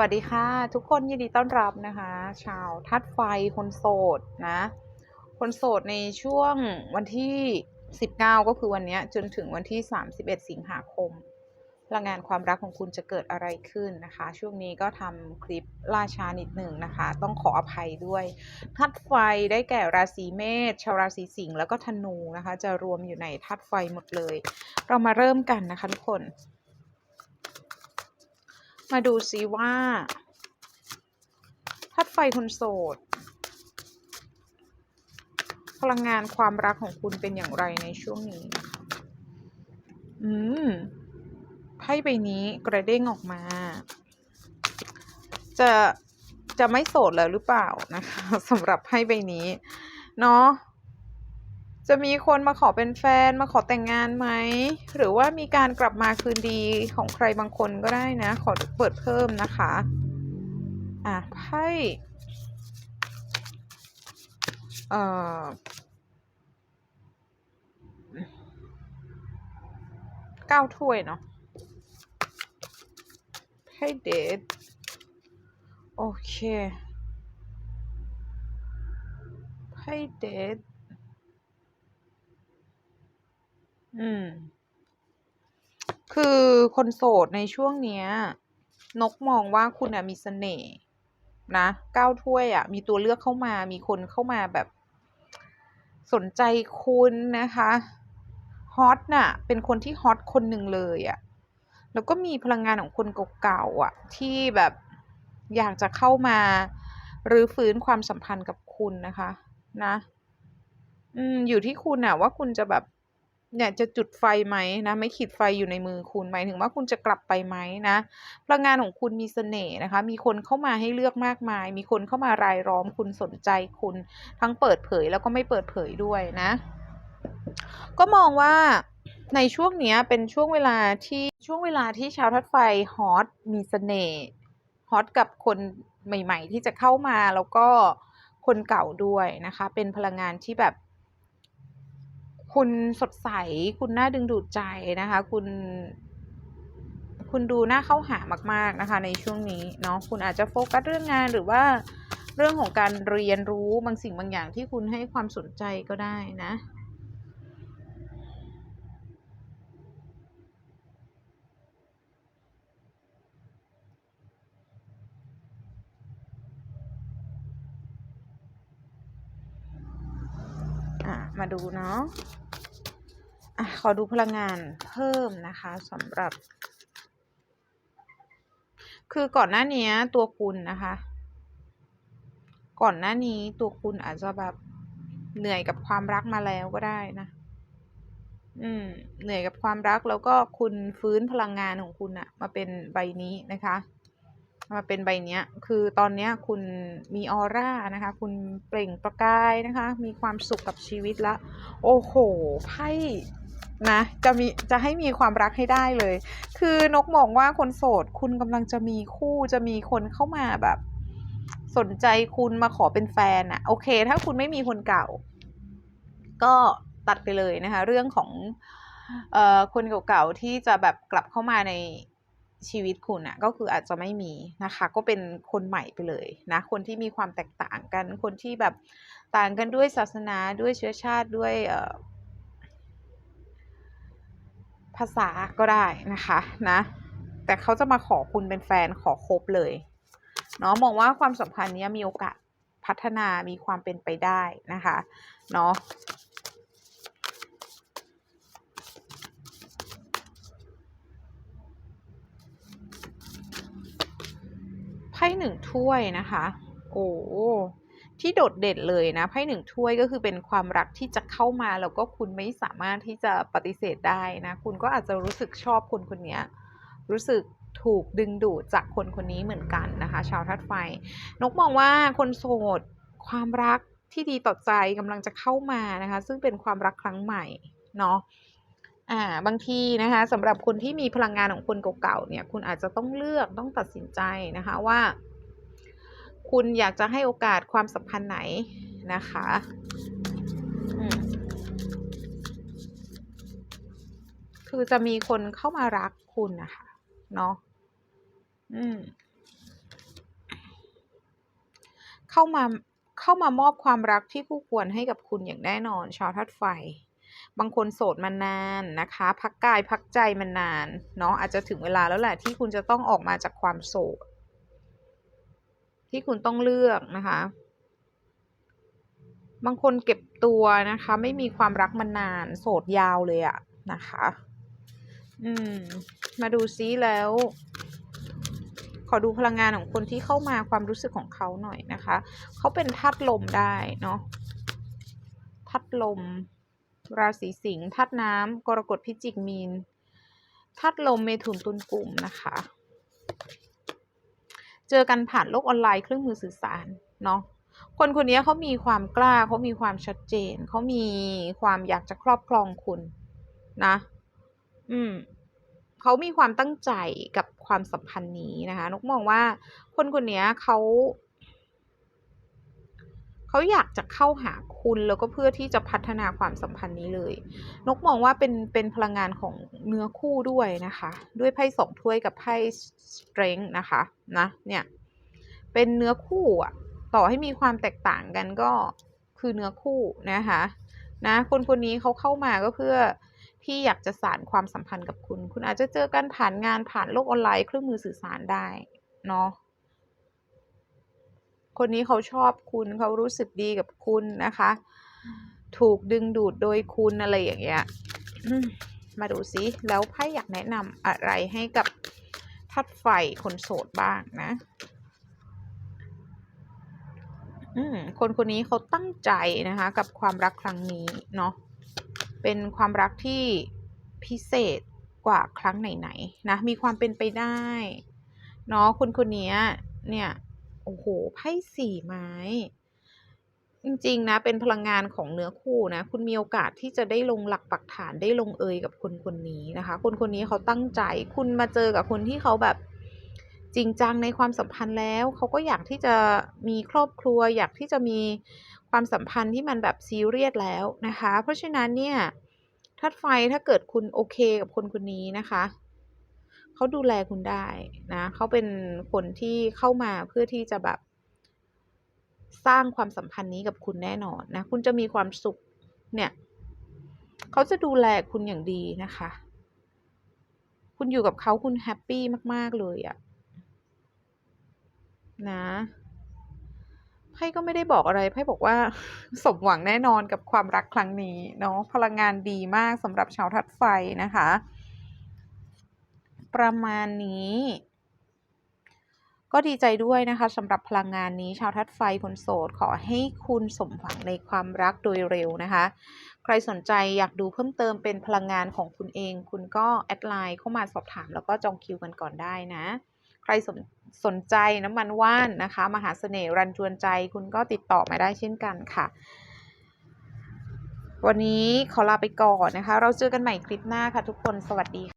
วัสดีค่ะ ทุกคนยินดีต้อนรับนะคะ ชาวทัดไฟคนโสดนะ คนโสดในช่วงวันที่ 19 ก็คือวันนี้จนถึงวันที่ 31 สิงหาคมพลังงานความรักของคุณจะเกิดอะไรขึ้นนะคะ ช่วงนี้ก็ทำคลิปล่าช้านิดหนึ่งนะคะ ต้องขออภัยด้วยทัดไฟได้แก่ราศีเมษชาวราศีสิงห์แล้วก็ธนูนะคะ จะรวมอยู่ในทัดไฟหมดเลย เรามาเริ่มกันนะคะทุกคน มาดูซิว่าทัดไฟคนโสด พลังงานความรักของคุณเป็นอย่างไรในช่วงนี้ อืมไพ่ใบนี้กระเด้งออกมา จะจะไม่โสดแล้วหรือเปล่านะคะสำหรับไพ่ใบนี้ เนาะ จะมีคนมาขอเป็นแฟนมาขอแต่งงานไหม หรือว่ามีการกลับมาคืนดีของใครบางคนก็ได้นะ ขอเปิดเพิ่มนะคะ อะไพ่เอ่อเก้าถ้วยเนาะไพ่เดทโอเคไพ่เดท อืม คือคนโสดในช่วงเนี้ย นกมองว่าคุณอะมีเสน่ห์นะก้าวถ้วยอะมีตัวเลือกเข้ามา มีคนเข้ามาแบบ สนใจคุณนะคะฮอตน่ะ เป็นคนที่ฮอตคนหนึ่งเลยอะแล้วก็มีพลังงานของคนเก่าๆอะที่แบบอยากจะเข้ามาหรือฟื้นความสัมพันธ์กับคุณนะคะ นะ อืม อยู่ที่คุณอะว่าคุณจะแบบ เนี่ยจะจุดไฟไหมนะ ไม่ขีดไฟอยู่ในมือคุณหมายถึงว่าคุณจะกลับไปไหมนะพลังงานของคุณมีเสน่ห์นะคะ มีคนเข้ามาให้เลือกมากมาย มีคนเข้ามารายล้อมคุณสนใจคุณ ทั้งเปิดเผยแล้วก็ไม่เปิดเผยด้วยนะ ก็มองว่าในช่วงเนี้ยเป็นช่วงเวลาที่ช่วงเวลาที่ชาวทัดไฟฮอตมีเสน่ห์ฮอตกับคนใหม่ ๆ ที่จะเข้ามาแล้วก็คนเก่าด้วยนะคะ เป็นพลังงานที่แบบ คุณสดใส คุณน่าดึงดูดใจนะคะ คุณ คุณดูน่าเข้าหามาก ๆนะคะ ในช่วงนี้เนาะคุณอาจจะโฟกัสเรื่องงานหรือว่าเรื่องของการเรียนรู้บางสิ่งบางอย่างที่คุณให้ความสนใจก็ได้นะ มาดูเนาะอะขอดูพลังงานเพิ่มนะคะสำหรับ คือก่อนหน้านี้ตัวคุณนะคะ ก่อนหน้านี้ตัวคุณอาจจะแบบเหนื่อยกับความรักมาแล้วก็ได้นะ อืม เหนื่อยกับความรักแล้วก็คุณฟื้นพลังงานของคุณอะมาเป็นใบนี้นะคะ มาเป็นใบเนี้ย คือตอนเนี้ยคุณมีออร่านะคะ คุณเปล่งประกายนะคะ มีความสุขกับชีวิตละ โอ้โห ไพ่นะจะมีจะให้มีความรักให้ได้เลย คือนกมองว่าคนโสดคุณกำลังจะมีคู่จะมีคนเข้ามาแบบ สนใจคุณมาขอเป็นแฟนอะโอเค ถ้าคุณไม่มีคนเก่า ก็ตัดไปเลยนะคะ เรื่องของเอ่อคนเก่าๆที่จะแบบกลับเข้ามาใน ชีวิตคุณน่ะก็คืออาจจะไม่มีนะคะ ก็เป็นคนใหม่ไปเลยนะคนที่มีความแตกต่างกัน คนที่แบบต่างกันด้วยศาสนาด้วยเชื้อชาติด้วยภาษาก็ได้นะคะนะแต่เขาจะมาขอคุณเป็นแฟนขอคบเลยเนาะมองว่าความสัมพันธ์เนี้ยมีโอกาสพัฒนามีความเป็นไปได้นะคะเนาะ ไพ่หนึ่งถ้วยนะคะ โอ้ที่โดดเด่นเลยนะไพ่หนึ่งถ้วยก็คือเป็นความรักที่จะเข้ามาแล้วก็คุณไม่สามารถที่จะปฏิเสธได้นะ คุณก็อาจจะรู้สึกชอบคนคนนี้รู้สึกถูกดึงดูดจากคนคนนี้เหมือนกันนะคะ ชาวธาตุไฟ นกมองว่าคนโสดความรักที่ดีต่อใจกำลังจะเข้ามานะคะ ซึ่งเป็นความรักครั้งใหม่เนาะ อ่าบางทีนะคะสำหรับคนที่มีพลังงานของคนเก่าๆเนี่ย คุณอาจจะต้องเลือกต้องตัดสินใจนะคะว่า คุณอยากจะให้โอกาสความสัมพันธ์ไหนนะคะคือจะมีคนเข้ามารักคุณนะคะเนาะอืม เข้ามาเข้ามามอบความรักที่คู่ควรให้กับคุณอย่างแน่นอน ชาวธาตุไฟ บางคนโสดมานานนะคะ พักกายพักใจมานานเนาะอาจจะถึงเวลาแล้วแหละที่คุณจะต้องออกมาจากความโสด ที่คุณต้องเลือกนะคะ บางคนเก็บตัวนะคะ ไม่มีความรักมานาน โสดยาวเลยอะนะคะ อืม มาดูซิแล้ว ขอดูพลังงานของคนที่เข้ามาความรู้สึกของเขาหน่อยนะคะ เขาเป็นธาตุลมได้เนาะธาตุลม ราศีสิงห์ธาตุน้ำกรกฎพิจิกมีนธาตุลมเมถุนตุลกลุ่มนะคะ เจอกันผ่านโลกออนไลน์เครื่องมือสื่อสารเนาะคนคนนี้เขามีความกล้าเขามีความชัดเจนเขามีความอยากจะครอบครองคุณนะ อืมเขามีความตั้งใจกับความสัมพันธ์นี้นะคะนกมองว่าคนคนนี้เขา เขาอยากจะเข้าหาคุณแล้วก็เพื่อที่จะพัฒนาความสัมพันธ์นี้เลย นกมองว่าเป็นเป็นพลังงานของเนื้อคู่ด้วยนะคะ ด้วยไพ่สองถ้วยกับไพ่ strength นะคะนะเนี่ยเป็นเนื้อคู่อะต่อให้มีความแตกต่างกันก็คือเนื้อคู่นะคะนะคนคนนี้เขาเข้ามาก็เพื่อที่อยากจะสานความสัมพันธ์กับคุณ คุณอาจจะเจอกันผ่านงานผ่านโลกออนไลน์เครื่องมือสื่อสารได้เนาะ คนนี้เขาชอบคุณเขารู้สึกดีกับคุณนะคะ ถูกดึงดูดโดยคุณอะไรอย่างเงี้ยอืมมาดูซิแล้วไพ่อยากแนะนำอะไรให้กับทัดไฟคนโสดบ้างนะอืมคนคนนี้เขาตั้งใจนะคะ กับความรักครั้งนี้เนาะเป็นความรักที่พิเศษกว่าครั้งไหนๆนะมีความเป็นไปได้เนาะคนคนนี้เนี่ย โอ้โห ไพ่สี่ไม้ จริง ๆ นะ เป็นพลังงานของเนื้อคู่นะ คุณมีโอกาสที่จะได้ลงหลักปักฐานได้ลงเอยกับคนคนนี้นะคะ คนคนนี้เขาตั้งใจ คุณมาเจอกับคนที่เขาแบบจริงจังในความสัมพันธ์แล้ว เขาก็อยากที่จะมีครอบครัว อยากที่จะมีความสัมพันธ์ที่มันแบบซีเรียสแล้วนะคะ เพราะฉะนั้นเนี่ยทัดไฟถ้าเกิดคุณโอเคกับคนคนนี้นะคะ เขาดูแลคุณได้นะเขาเป็นคนที่เข้ามาเพื่อที่จะแบบสร้างความสัมพันธ์นี้กับคุณแน่นอนนะ คุณจะมีความสุขเนี่ย เขาจะดูแลคุณอย่างดีนะคะ คุณอยู่กับเขาคุณแฮปปี้มาก ๆ เลยอะนะไพ่ก็ไม่ได้บอกอะไรไพ่บอกว่าสมหวังแน่นอนกับความรักครั้งนี้เนาะพลังงานดีมากสำหรับชาวทัดไฟนะคะ ประมาณนี้ ก็ดีใจด้วยนะคะสำหรับพลังงานนี้ ชาวทัดไฟคนโสดขอให้คุณสมหวังในความรักโดยเร็วนะคะ ใครสนใจอยากดูเพิ่มเติมเป็นพลังงานของคุณเอง คุณก็แอดไลน์เข้ามาสอบถามแล้วก็จองคิวกันก่อนได้นะ ใครสนสนใจน้ำมันว่านนะคะ มหาเสน่ห์รันจวนใจคุณก็ติดต่อมาได้เช่นกันค่ะวันนี้ขอลาไปก่อนนะคะ เราเจอกันใหม่คลิปหน้าค่ะทุกคน สวัสดีค่ะ